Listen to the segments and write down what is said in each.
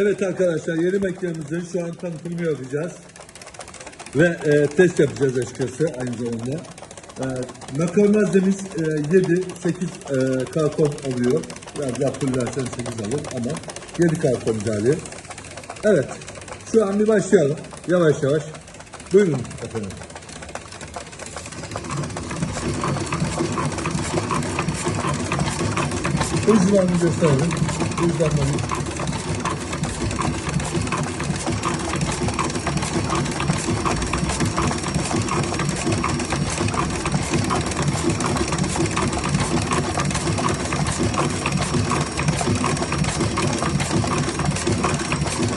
Evet arkadaşlar yeni makinemizin şu an tanıtımını yapacağız. Ve e, test yapacağız açıkçası aynı zamanda. E, makarnazemiz e, 7-8 e, karton alıyor. Biraz fullerseniz 8 alır ama 7 karton ideali. Evet. Şu an bir başlayalım. Yavaş yavaş. Buyurun efendim. Uzmanını gösterelim. Uzmanını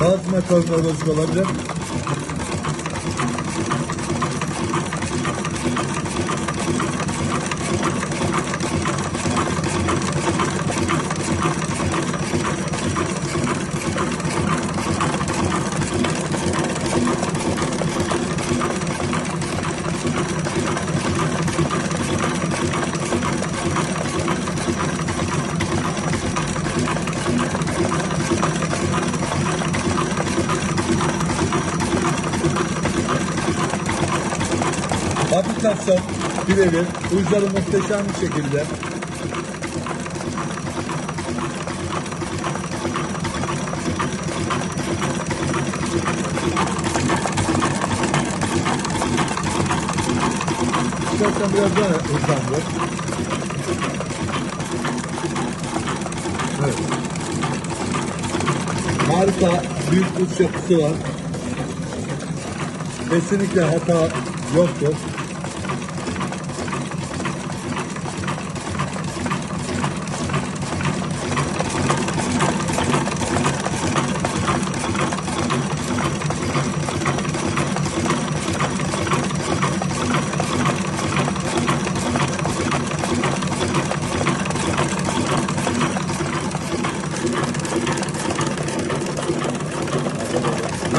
Bazı makarnalar bozuk olabilir. Aplikasyon birebir, uçları muhteşem bir şekilde İstersen biraz daha hızlandır. Evet. Harika, büyük uç yapısı var. Kesinlikle hata yoktur.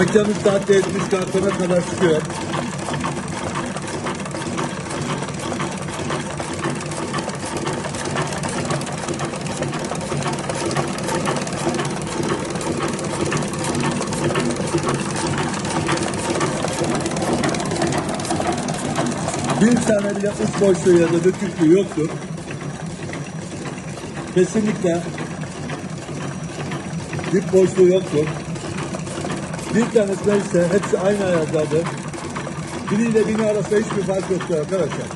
Makinemiz saatte 70 kartona kadar çıkıyor. Bir tane bile uç boşluğu ya da döküklüğü yoktur. Kesinlikle dip boşluğu yoktur. Bir tanesi neyse hepsi aynı ayardadır. Biriyle bini arasında hiçbir fark yoktur arkadaşlar.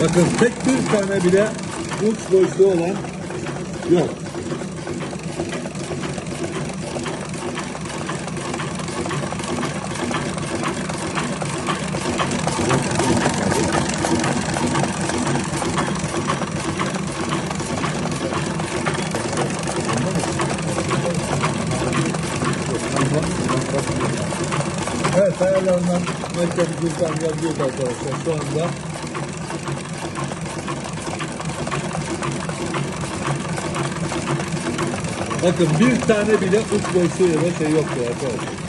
Bakın tek bir tane bile uç boşluğu olan yok. Evet ayarlarından makine cüzdan yazıyor arkadaşlar şu anda. Bakın bir tane bile uç boşluğu ya da şey yoktu arkadaşlar.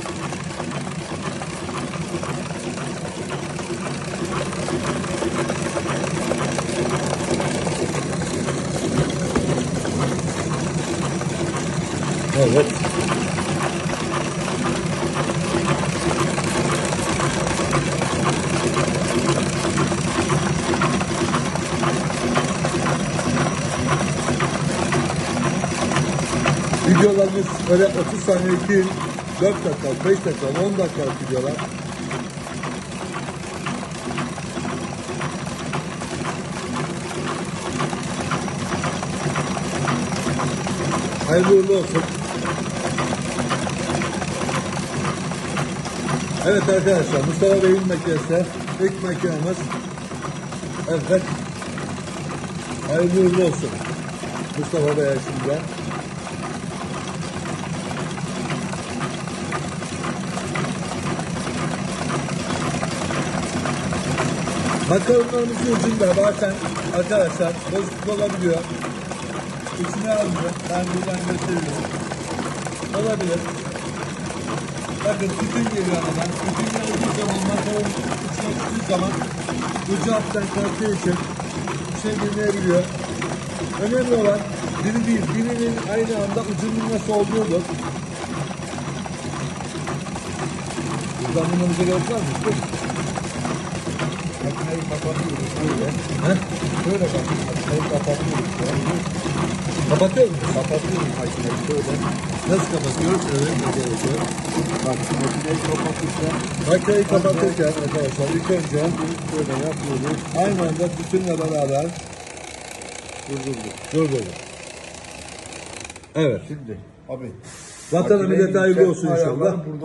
Evet. Videolarımız böyle 30 saniye değil, 4 dakika, 5 dakika, 10 dakika videolar. Hayırlı uğurlu olsun. Evet arkadaşlar Mustafa Bey'in makinesi ilk makinemiz. Evet. Hayırlı uğurlu olsun. Mustafa Bey'e şimdi. Makaronlarımızın ucunda bazen arkadaşlar bozukluk olabiliyor. İçine almıyor. Ben buradan gösteriyorum. Olabilir. Bakın tütün geliyor aradan. Tütün geldiği zaman masanın içine düştüğü zaman ucu alttan kalktığı için içine girmeyebiliyor. Önemli olan biri değil, birinin aynı anda ucunun nasıl olduğudur. Var mı? Dur. Makineyi kapatıyoruz böyle. He? Böyle bak. Makineyi kapatıyoruz. Kapatıyor musun? Kapatıyoruz makineyi böyle. Nasıl kapatıyoruz? Evet, arkadaşlar. Bak makineyi kapatırken Makineyi kapatırken arkadaşlar ilk önce böyle yapıyoruz. aynı anda tütünle beraber Durdurduk. durdurduk. Evet. Şimdi abi. Vatanımız makineyi detaylı olsun inşallah.